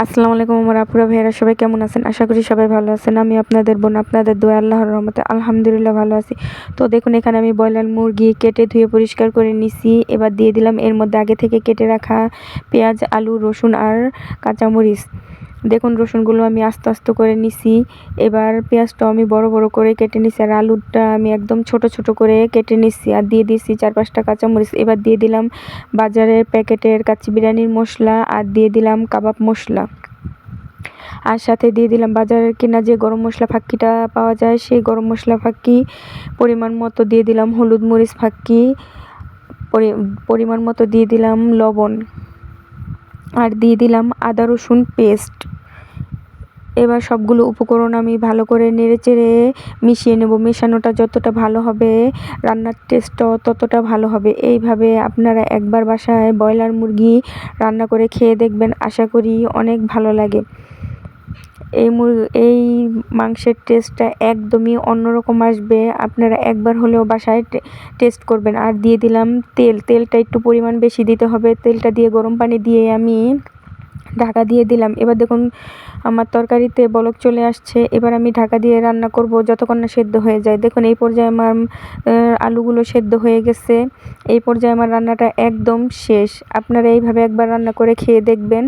আসসালামু আলাইকুম আমার আপুরা ভাইয়েরা, সবাই কেমন আছেন? আশা করি সবাই ভালো আছেন। আমি আপনাদের বোন, আপনাদের দোয়া, আল্লাহর রহমতে আলহামদুলিল্লাহ ভালো আছি। তো দেখুন, এখানে আমি ব্রয়লার মুরগি কেটে ধুয়ে পরিষ্কার করে নিছি। এবার দিয়ে দিলাম এর মধ্যে আগে থেকে কেটে রাখা পেঁয়াজ, আলু, রসুন আর কাঁচামরিচ। দেখুন, রসুনগুলো আমি আস্তে আস্তে করে নিছি। এবার পেঁয়াজটাও আমি বড় বড় করে কেটে নিছি আর আলুটা আমি একদম ছোট ছোট করে কেটে নিছি আর দিয়ে দিয়েছি চার পাঁচটা কাঁচামরিচ। এবার দিয়ে দিলাম বাজারের প্যাকেটের কাচ্চি বিরিয়ানির মশলা আর দিয়ে দিলাম কাবাব মশলা। আর সাথে দিয়ে দিলাম বাজারের কেনা যে গরম মশলা ফাক্কিটা পাওয়া যায়, সেই গরম মশলা ফাক্কি, পরিমাণ মতো দিয়ে দিলাম হলুদ মরিচ ফাক্কি পরিমাণ মতো দিয়ে দিলাম লবণ। আর দিয়ে দিলাম আদা রসুন পেস্ট। এবার সবগুলো উপকরণ আমি ভালো করে নেড়ে চেড়ে মিশিয়ে নেব। মেশানোটা যতটা ভালো হবে, রান্নার টেস্টটাও ততটা ভালো হবে। এইভাবে আপনারা একবার বাসায় ব্রয়লার মুরগি রান্না করে খেয়ে দেখবেন, আশা করি অনেক ভালো লাগে। এই এই মাংসের টেস্টটা একদমই অন্যরকম আসবে। আপনারা একবার হলেও বাসায় টেস্ট করবেন। আর দিয়ে দিলাম তেল। তেলটা একটু পরিমাণ বেশি দিতে হবে। তেলটা দিয়ে গরম পানি দিয়ে আমি ঢাকা দিয়ে দিলাম। এবার দেখুন, আমার তরকারিতে বলক চলে আসছে। এবার আমি ঢাকা দিয়ে রান্না করব যতক্ষণ না সেদ্ধ হয়ে যায়। দেখুন, এই পর্যায়ে আমার আলুগুলো সেদ্ধ হয়ে গেছে। এই পর্যায়ে আমার রান্নাটা একদম শেষ। আপনারা এইভাবে একবার রান্না করে খেয়ে দেখবেন।